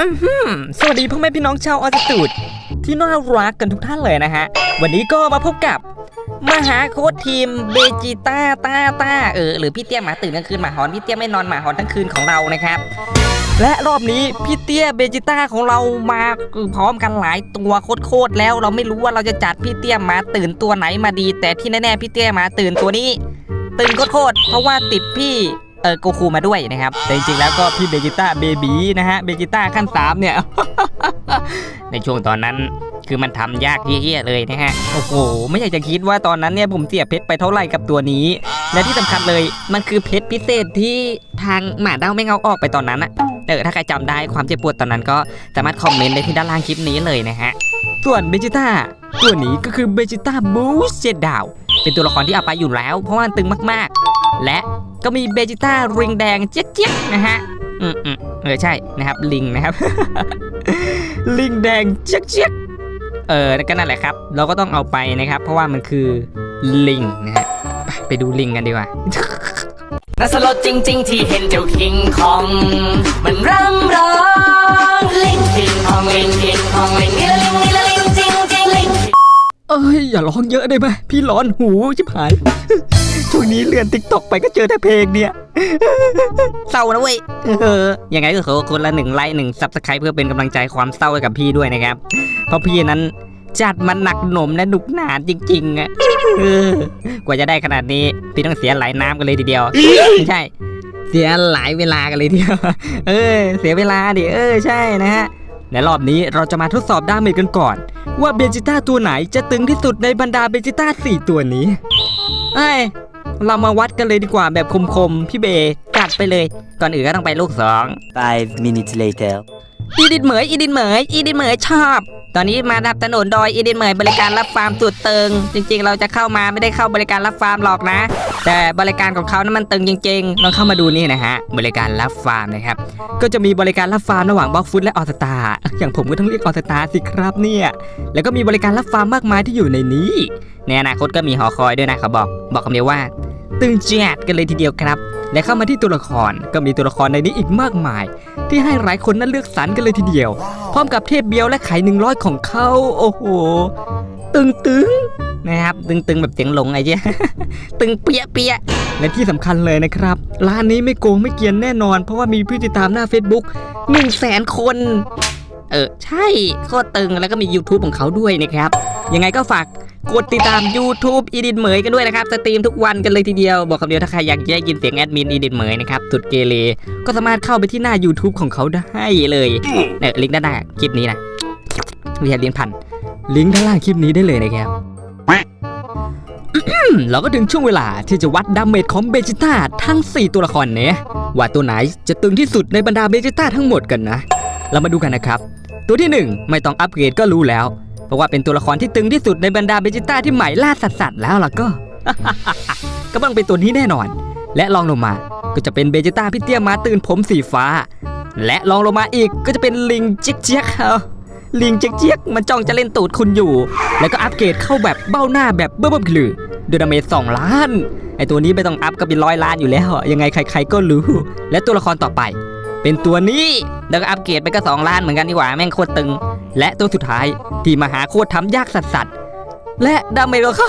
อื้อหือสวัสดีพ่อแม่พี่น้องชาวออสตูดที่น่ารักกันทุกท่านเลยนะฮะ วันนี้ก็มาพบกับมหาโค้ชทีมเบจิต้าตาตาเออหรือพี่เตี้ยหมาตื่นกลางคืนหมาหอนพี่เตี้ยไม่นอนหมาหอนทั้งคืนของเรานะครับ และรอบนี้พี่เตี้ยเบจิต้าของเรามาพร้อมกันหลายตัวโคตรแล้ว เราไม่รู้ว่าเราจะจัดพี่เตี้ยหมาตื่นตัวไหนมาดี แต่ที่แน่ๆพี่เตี้ยหมาตื่นตัวนี้ ตื่นโคตรเพราะว่าติดพี่ เออโกคูมาด้วยนะครับ แต่จริงๆแล้วก็พี่เบจิต้าเบบีนะฮะเบจิต้าขั้นสามเนี่ย ในช่วงตอนนั้นคือมันทำยากเฮี้ยเลยนะฮะ โอ้โห ไม่อยากจะคิดว่าตอนนั้นเนี่ยผมเสียเพชรไปเท่าไหร่กับตัวนี้ และที่สำคัญเลยมันคือเพชรพิเศษที่ทางหมาเด้าไม่เอาออกไปตอนนั้นอะเออถ้าใครจำได้ความเจ็บปวดตอนนั้นก็สามารถคอมเมนต์ได้ที่ด้านล่างคลิปนี้เลยนะฮะ ส่วนเบจิต้าตัวนี้ก็คือเบจิต้าบูสเจดาว เป็นตัวละครที่เอาไปอยู่แล้ว เพราะว่ามันตึงมาก และก็มีเบจิต้าริงแดงเจี๊ยกๆนะฮะอืมอืมเออใช่นะครับลิงนะครับ ลิงแดงเจี๊ยกเจี๊ยกเออก็นั่นแหละครับ เราก็ต้องเอาไปนะครับ เพราะว่ามันคือลิงนะฮะไปไปดูลิงกันดีกว่าน่าสลดจริง ๆ ที่เห็นเจ้าคิงคอง มันร่ำร้องลิงคิงคองลิงคิงคองลิงนี่ละลิงนี่ละลิงจริงจริงลิงเอ้ยอย่าร้องเยอะได้ไหมพี่ร้อนหูชิบหาย ช่วงนี้เลื่อนติ๊กตอกไปก็เจอแต่เพลงเนี่ยเศร้านะเว้ยเออยังไงก็ขอคนละหนึ่งไลค์หนึ่งซับสไครต์เพื่อเป็นกำลังใจความเศร้าให้กับพี่ด้วยนะครับ เพราะพี่นั้นจัดมันหนักหน่มและหนุกหนานจริงๆอะเออกว่าจะได้ขนาดนี้พี่ต้องเสียหลายน้ำกันเลยทีเดียวไม่ใช่ เสียหลายเวลากันเลยทีเดียวเออ เสียเวลาดิเออใช่นะฮะและรอบนี้เราจะมาทดสอบดาเมจกันก่อน ว่าเบจิต้าตัวไหนจะตึงที่สุดในบรรดาเบจิต้าสี่ตัวนี้เอ้ย เรามาวัดกันเลยดีกว่าแบบคมๆ พี่เบจัดไปเลย ก่อนอื่นก็ต้องไปลูกสอง Five minutes later. อีดินเหมยอีดินเหมยอีดินเหมยชอบ ตอนนี้มาดับถนนดอยอีดินเหมยบริการรับฟาร์มสุดตึง จริง ๆ เราจะเข้ามาไม่ได้เข้าบริการรับฟาร์มหรอกนะ แต่บริการของเขานั้นมันตึงจริงๆลองเข้ามาดูนี่นะฮะบริการรับฟาร์มนะครับก็จะมีบริการรับฟาร์มระหว่างบล็อกฟุตและออสตาอย่างผมก็ต้องเรียกออสตาสิครับเนี่ยแล้วก็มีบริการรับฟาร์มมากมายที่อยู่ในนี้ในอนาคตก็มีหอคอยด้วยนะเขาบอก บอกคำเดียวว่า ตึงแจดกันเลยทีเดียวครับ และเข้ามาที่ตัวละครก็มีตัวละครในนี้อีกมากมาย ที่ให้หลายคนนั้นเลือกสรรกันเลยทีเดียว พร้อมกับเทพเบียวและไข่หนึ่งร้อยของเขาโอ้โห ตึงตึงๆนะครับตึงตึงๆแบบเสียงหลงไอ้เจ๊ตึงเปียเปียและที่สำคัญเลยนะครับ ร้านนี้ไม่โกงไม่เกียนแน่นอน เพราะว่ามีผู้ติดตามหน้า Facebook 1 0 0 0 0แสนคน เออ ใช่โคตรตึงแล้วก็มี YouTube ของเขาด้วยนะครับ ยังไงก็ฝาก กดติดตาม YouTube อีดินเหมยกันด้วยนะครับ สตรีมทุกวันกันเลยทีเดียว บอกคำเดียวถ้าใครอยากจะได้ยินเสียงแอดมินอีดินเหมยนะครับสุดเกเรก็สามารถเข้าไปที่หน้า YouTube ของเขาได้เลยเนี่ยลิงก์ด้านหน้าคลิปนี้นะวิทยาลิงก์พันลิงก์ด้านล่างคลิปนี้ได้เลยนะครับเราก็ถึงช่วงเวลาที่จะวัดดาเมจของเบจิต้าทั้ง 4 ตัวละครเนี่ยว่าตัวไหนจะตึงที่สุดในบรรดาเบจิต้าทั้งหมดกันนะ เรามาดูกันนะครับ ตัวที่ 1 ไม่ต้องอัปเกรดก็รู้แล้ว เพราะว่าเป็นตัวละครที่ตึงที่สุดในบรรดาเบจิต้าที่ใหม่ล่าสัตว์สัตแล้วล่ะก็ ก็ต้องเป็นตัวนี้แน่นอน และลองลงมาก็จะเป็นเบจิต้าพี่เตี้ยมาตื่นผมสีฟ้า และลองลงมาอีกก็จะเป็นลิงเจ๊กเจ๊กเอาลิงเจ๊กเจ๊กมันจ้องจะเล่นตูดคุณอยู่ แล้วก็อัปเกรดเข้าแบบเบ้าหน้าแบบเบิ่มๆคือดูดาเมจสองล้านไอตัวนี้ไม่ต้องอัพก็เป็นร้อยล้านอยู่แล้วยังไงใคร ๆก็รู้ และตัวละครต่อไป เป็นตัวนี้แล้วก็อัปเกรดไปก็สองล้านเหมือนกันดีกว่าแม่งโคตรตึง และตัวสุดท้ายที่มหาโคตรทำยากสัสสัสและดาเมจของเขา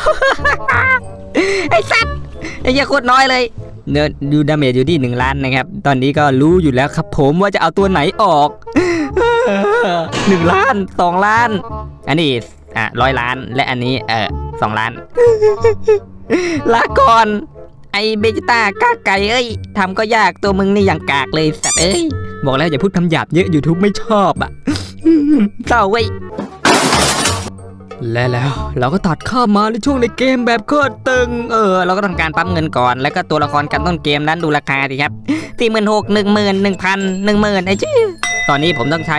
ไอ้สัตว์ไอ้ยโคตรน้อยเลยเนื้อดูดาเมจอยู่ที่หนึ่งล้านนะครับ ตอนนี้ก็รู้อยู่แล้วครับผมว่าจะเอาตัวไหนออกหนึ่งล้านสองล้าน อันนี้อะร้อยล้านและอันนี้เออสองล้านลาก่อน ไอเบจิต้ากากไก่เอ้ยทำก็ยากตัวมึงนี่อย่างกากเลยสัตว์เอ้ยบอกแล้วอย่าพูดคำหยาบเยอะ YouTube ไม่ชอบอะเศร้าเว้ยและแล้วเราก็ตัดข้ามมาในช่วงในเกมแบบโคตรตึง เออ เราก็ทำการปั๊มเงินก่อน แล้วก็ตัวละครกันต้นเกมนั้นดูราคาดิครับสี่หมื่นหกหนึ่งหมื่นหนึ่งพันหนึ่งหมื่นไอ้ชื่อตอนนี้ผมต้องใช้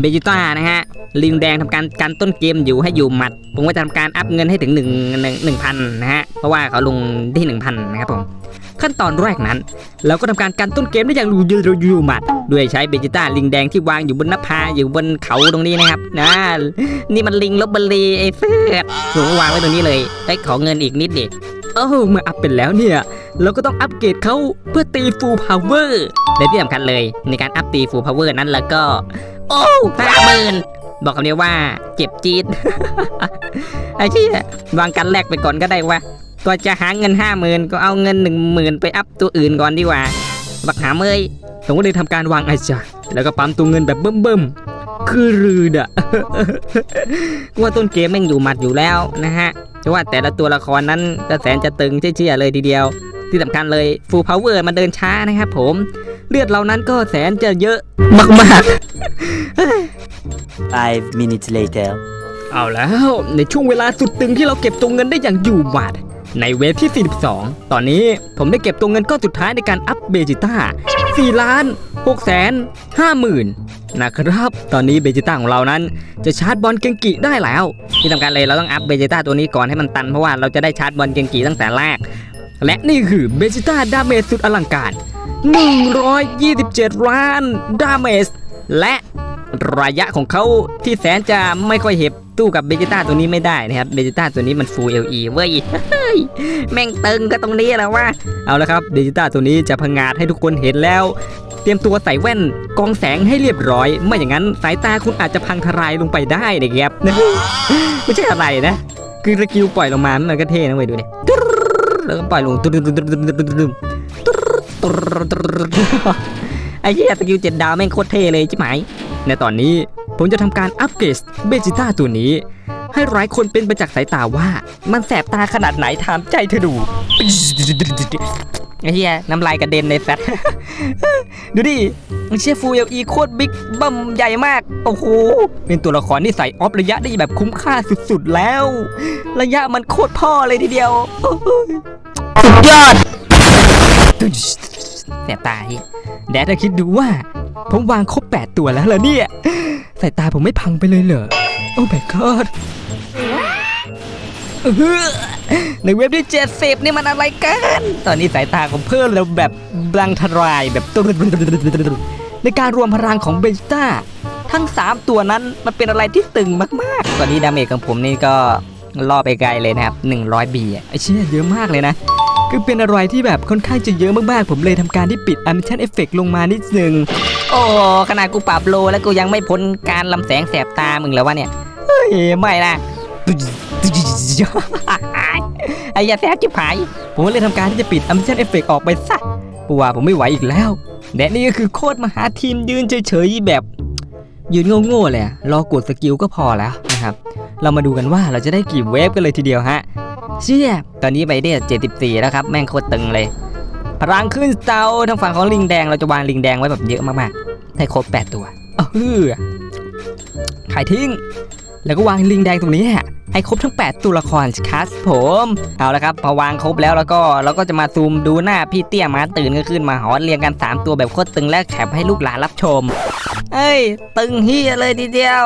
เบจิต้านะฮะ ลิงแดงทำการกันต้นเกมอยู่ให้อยู่หมัด ผมก็จะทำการอัพเงินให้ถึง1นึ่งหนึ่งหนึ่งพันนะฮะ เพราะว่าเขาลงที่ 1,000 นะครับผม ขั้นตอนแรกนั้น เราก็ทำการกันต้นเกมได้อย่างรูยูรูยูหมัด ด้วยใช้เบจิต้าลิงแดงที่วางอยู่บนหน้าผาอยู่บนเขาตรงนี้นะครับนะนี่มันลิงลบบุรีไอ้เสื้อผมวางไว้ตรงนี้เลยได้ขอเงินอีกนิดดิเอ้าเมื่ออัพเป็นแล้วเนี่ย เราก็ต้องอัปเกรดเขาเพื่อตีฟูลพาวเวอร์และที่สำคัญเลยในการอัพตีฟูลพาวเวอร์นั้นแล้วก็ โอ้ห้าหมื่นบอกคำเดียวว่าเจ็บจี๊ดไอ้เชี่วางกันแรกไปก่อนก็ได้วะก็จะหาเงินห้าหมื่นก็เอาเงินหนึ่งหมื่นไปอัพตัวอื่นก่อนดีกว่า บักหาเมยผมก็เลยทำการวางไอ้จ่าแล้วก็ปั๊มตัวเงินแบบเบิ่มๆ คือรืดอะว่าต้นเกมแม่งอยู่หมัดอยู่แล้วนะฮะแต่ว่าแต่ละตัวละครนั้นก็แสจะตึงเชี่ยเลยทีเดียว ที่สำคัญเลยฟูลพาวเวอร์มันเดินช้านะครับผม เลือดเรานั้นก็แสนจะเยอะมากๆ Five minutes later. เอาแล้วในช่วงเวลาสุดตึงที่เราเก็บตัวเงินได้อย่างอยู่หมัดในเวฟที่ 42 ตอนนี้ผมได้เก็บตัวเงินก้อนสุดท้ายในการอัพเบจิต้า4ล้าน6แสน5หมื่นนะครับ ตอนนี้เบจิต้าของเรานั้น จะชาร์จบอลเกงกิได้แล้ว ที่สำคัญเลยเราต้องอัพเบจิต้าตัวนี้ก่อนให้มันตันเพราะว่าเราจะได้ชาร์จบอลเกงกิตั้งแต่แรก และนี่คือเบจิต้าดาเมจสุดอลังการ 127 ล้านดาเมจและระยะของเขาที่แสนจะไม่ค่อยเห็บตู้กับเบจิต้าตัวนี้ไม่ได้นะครับเบจิต้าตัวนี้มันฟูเอลีเว้ยเฮ้ยแม่งตึงก็ตรงนี้แหล้วว่าเอาละครับเบจิต้าตัวนี้จะพังงาดให้ทุกคนเห็นแล้ว เตรียมตัวใส่แว่นกองแสงให้เรียบร้อย ไม่อย่างนั้นสายตาคุณอาจจะพังทลายลงไปได้นะครับไม่ใช่อะไรนะ คือสกิลปล่อยลงมามันก็เท่นะเว้ยดูดิแล้วก็ปล่อยลงตุ๊ด ตไอ้เหี้ยสกิลเจ็ดดาวแม่งโคตรเท่เลยจิ๋มหายในตอนนี้ผมจะทำการอัปเกรดเบจิต้าตัวนี้ ให้หลายคนเป็นประจักษ์สายตาว่า มันแสบตาขนาดไหนถามใจเธอดูไอ้เหี้ยน้ำลายกระเด็นในสัตดูดิเชียฟูเอลีโคตรบิ๊กบัมใหญ่มาก โอ้โห เป็นตัวละครที่ใส่ออฟระยะได้แบบคุ้มค่าสุดๆแล้ว ระยะมันโคตรพ่อเลยทีเดียว สุดยอด แสบตาเฮียแดดคิดดูว่า ผมวางครบ 8 ตัวแล้วเหรอเนี่ยสายตาผมไม่พังไปเลยเหรอ โอ้ my god เออในเว็บที่เจ็ดสิบนี่มันอะไรกัน ตอนนี้สายตาผมเพิ่มแล้วแบบบลังทรายแบบตุ๊ดในการรวมพลังของเบจิต้าทั้ง 3 ตัวนั้นมันเป็นอะไรที่ตึงมาก ๆ ตอนนี้ดาเมจของผมนี่ก็ล่อไปไกลเลยนะครับ 100บีอะไอเชี่ยเยอะมากเลยนะ คือเป็นอะไรที่แบบค่อนข้างจะเยอะมากๆ ผมเลยทำการที่ปิด Animation Effect ลงมานิดนึง โอ้ขนาดกูปรับโลแล้วกูยังไม่พ้นการลำแสงแสบตามึงแล้ววะเนี่ย เฮ้ยไม่นะไอ้ยาแสบจิ๋หาย ผมเลยทำการที่จะปิด Animation Effect ออกไปซะเพราะว่าผมไม่ไหวอีกแล้วและนี่ก็คือโคตรมหาทีมยืนเฉยๆแบบยืนโง่ๆเลยอะรอกดสกิลก็พอแล้วนะครับ เรามาดูกันว่าเราจะได้กี่เวฟกันเลยทีเดียวฮะ เชี่ยตอนนี้ไปได้74แล้วครับ แม่งโคตรตึงเลย พลังขึ้นเตาทางฝั่งของลิงแดงเราจะวางลิงแดงไว้แบบเยอะมากๆให้ครบ8ตัวเออขายทิ้ง แล้วก็วางลิงแดงตรงนี้ฮะให้ครบทั้ง 8 ตัวละครครับผม เอาละครับพอวางครบแล้วแล้วก็เราก็จะมาซูมดูหน้าพี่เตี้ยมาตื่นก็ขึ้นมาหอนเรียงกัน 3 ตัวแบบโคตรตึงและแคปให้ลูกหลานรับชม เอ้ย ตึงเฮียเลยทีเดียว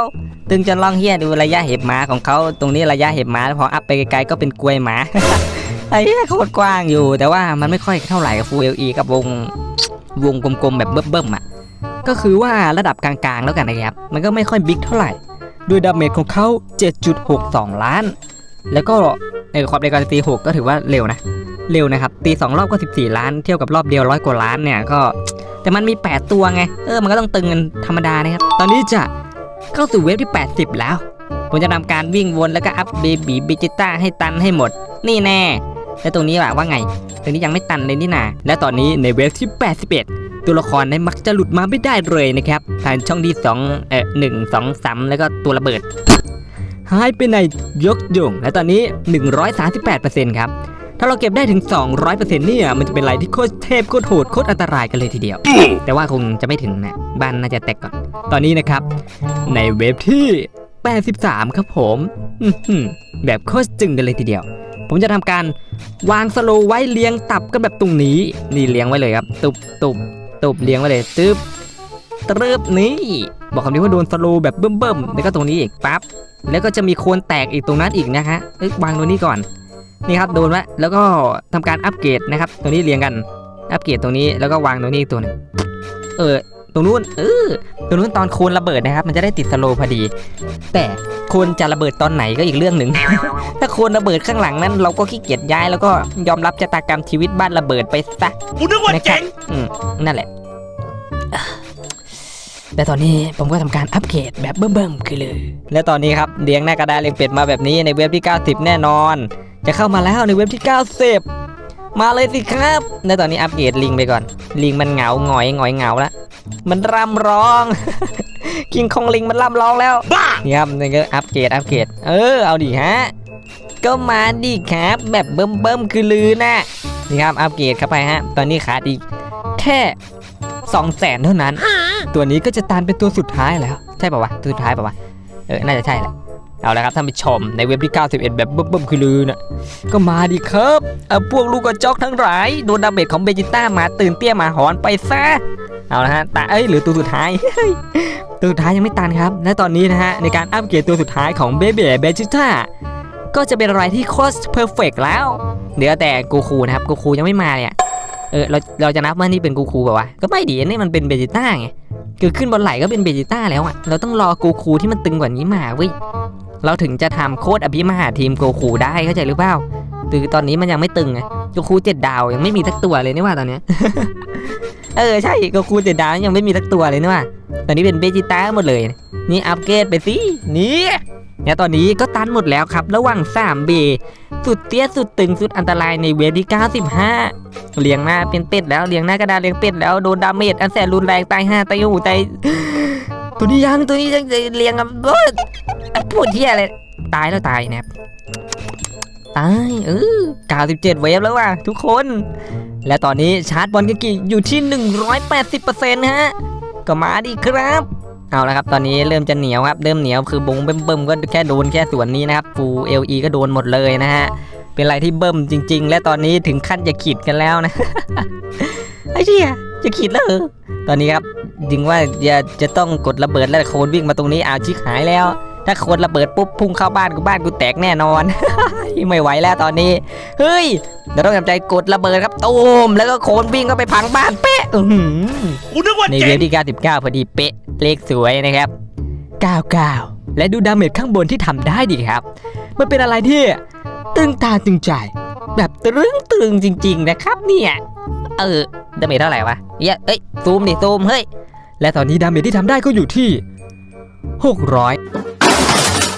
ตึงจนล่องเฮียดูระยะเห็บหมาของเขาตรงนี้ระยะเห็บหมาพออัพไปไกลๆก็เป็นกล้วยหมาไอ้เหี้ยโคตรกว้างอยู่ แต่ว่ามันไม่ค่อยเท่าไหร่กับฟูเอลีกับวงวงกลมๆแบบเบิ่มๆอะก็คือว่าระดับกลางๆแล้วกันนะครับ มันก็ไม่ค่อยบิ๊กเท่าไหร่ด้วยดาเมจของเขา 7.62 ล้าน แล้วก็ในความในการตี 6 ก็ถือว่าเร็วนะ เร็วนะครับ ตี 2 รอบก็ 14 ล้าน เที่ยวกับรอบเดียวร้อยกว่าล้านเนี่ยก็ แต่มันมี 8 ตัวไง เออ มันก็ต้องตึงกันธรรมดานะครับ ตอนนี้จะ เข้าสู่เวฟที่ 80 แล้ว ผมจะทำการวิ่งวนแล้วก็อัพเบบีบิจิต้าให้ตันให้หมด นี่แน่ แล้วตรงนี้ว่าว่าไง ตรงนี้ยังไม่ตันเลยนี่นา และตอนนี้ในเวฟที่ 81 ตัวละครในมักจะหลุดมาไม่ได้เลยนะครับทางช่องที่2เอ่อหนึ่งสองสามแล้วก็ตัวระเบิดหายไปในยกยงและตอนนี้ 138%ครับ ถ้าเราเก็บได้ถึง 200%เนี่ยมันจะเป็นอะไรที่โคตรเทพโคตรโหดโคตรอันตรายกันเลยทีเดียว แต่ว่าคงจะไม่ถึงนะบ้านน่าจะแตกก่อน ตอนนี้นะครับ ในเวฟที่ 83 ครับผมอื้อหือแบบโคตรจึงกันเลยทีเดียว ผมจะทำการวางสโลว์ไว้เลี้ยงตับกันแบบตรงนี้ นี่เลี้ยงไว้เลยครับ ตุบตุบตุบเลี้ยงไว้เลยตึบตรึบนี่บอกคำนี้ว่าโดนสโลว์แบบเบิ่มๆแล้วก็ตรงนี้อีกปั๊บแล้วก็จะมีโคนแตกอีกตรงนั้นอีกนะฮะเอ้ยวางตรงนี้ก่อน นี่ครับโดนละแล้วก็ทำการอัปเกรดนะครับตรงนี้เรียงกันอัปเกรดตรงนี้แล้วก็วางตรงนี้อีกตัวหนึงเออตรงนู้นเออตรงนู้นตอนโคนระเบิดนะครับ มันจะได้ติดสโลว์พอดี แต่โคนจะระเบิดตอนไหนก็อีกเรื่องหนึ่ง ถ้าโคนระเบิดข้างหลังนั้น เราก็ขี้เกียจย้ายแล้วก็ยอมรับชะตากรรมชีวิตบ้านระเบิดไปซะกูนึกว่านะครัเจ๋บงอืมนั่นแหละอะแต่ตอนนี้ผมก็ทำการอัปเกรดแบบเบิ่มๆคือเลย และตอนนี้ครับเลี้ยงหน้ากระดาษเลี้ยงเป็ดมาแบบนี้ในเว็บที่ 90 แน่นอน จะเข้ามาแล้วในเว็บที่ 90 มาเลยสิครับและตอนนี้อัปเกรดลิงไปก่อน ลิงมันเหงาหงอยหงอยเหงาแล้วมันร่ำร้อง คิงคองลิงมันร่ำร้องแล้วบ้านี่ครับนี่ก็อัปเกรดอัปเกรดเออเอาดิฮะก็มาดิครับ แบบเบิ่มเบิ่มๆคือลือนะนี่ครับอัปเกรดเข้าไปฮะ ตอนนี้ขาดอีกแค่สองแสนเท่านั้น ตัวนี้ก็จะตันเป็นตัวสุดท้ายแล้ว ใช่ป่าวะตัวสุดท้ายป่าวะเออน่าจะใช่แหละ เอาละครับท่านผู้ชมในเว็บที่ 91 แบบเบิ่มๆคือลือนะก็มาดิครับเอาพวกลูกกระจอกทั้งหลายโดนดาเมจของเบจิต้ามาตื่นเตี้ยมาหอนไปซะเอาละฮะตาเอ้ยหรือตัวสุดท้ายตัวสุดท้ายยังไม่ตันครับ และตอนนี้นะฮะในการอัปเกรดตัวสุดท้ายของเบเบเบจิต้าก็จะเป็นอะไรที่โคตรเพอร์เฟกแล้วเหลือแต่กูคูนะครับกูคูยังไม่มาเนี่ยเออเราเราจะนับว่านี่เป็นกูคูแบบว่าก็ไม่ดีนี่มันเป็นเบจิต้าไงคือขึ้นบนไหล่ก็เป็นเบจิต้าแล้วอะเราต้องรอกูคูที่มันตึงกว่านี้มาเว้ย เราถึงจะทำโค้ดอภิมหาทีมโกคูได้เข้าใจหรือเปล่าคือตอนนี้มันยังไม่ตึงไงโกคูเจ็ดดาวยังไม่มีทักตัวเลยนี่ว่าตอนเนี้ยเออใช่โกคูเจ็ดดาวยังไม่มีทักตัวเลยนี่ว่าตอนนี้เป็นเบจิต้าหมดเลย นี่อัปเกรดไปสินี่เนี่ยตอนนี้ก็ตันหมดแล้วครับ ระหว่าง 3B สุดเตี้ยสุดตึงสุดอันตรายในเวฟที่ 95 เลี้ยงหน้าเป็นเป็ดแล้วเลี้ยงหน้ากระดาเลี้ยงเป็ดแล้วโดนดาเมจอันแสนรุนแรงตายห้าตายหูตายตัวนี้ยังตัวนี้ยังเลี้ยงกับโอ๊ย ปวดเที่ยอะไร ตายแล้วตายนะครับ ตาย เออ97 เวฟแล้วว่ะทุกคน และตอนนี้ชาร์จบอลกกิอยู่ที่ 180%ฮะ ก็มาดิครับ เอาละครับ ตอนนี้เริ่มจะเหนียวครับ เริ่มเหนียวคือบงเบิ่มๆก็แค่โดนแค่ส่วนนี้นะครับ ฟูเอลีก็โดนหมดเลยนะฮะ เป็นอะไรที่เบิ่มจริง ๆ และตอนนี้ถึงขั้นจะขีดกันแล้วนะ ไอ้เชี่ยจะขีดแล้วเหรอตอนนี้ครับจึงว่าจะจะต้องกดระเบิดแล้วโคนวิ่งมาตรงนี้อาชิบหายแล้ว ถ้าโคนระเบิดปุ๊บพุ่งเข้าบ้านกูบ้านกูแตกแน่นอน ไม่ไหวแล้วตอนนี้ เฮ้ยเราต้องทำใจกดระเบิดครับตูมแล้วก็โคนวิ่งก็ไปพังบ้านเป๊ะอื้อหือกูนึกว่าในเจ๋เวงฟที่ 99 พอดีเป๊ะเลขสวยนะครับ 99 และดูดาเมจข้างบนที่ทำได้ดีครับ มันเป็นอะไรที่ตึงตาตึงใจ แบบตรึงตรึงจริง ๆ นะครับเนี่ยเออดาเมจเท่าไหร่วะเหี้ยเอ้ยซูมดิซูมเฮ้ยและตอนนี้ดาเมจที่ทำได้ก็อยู่ที่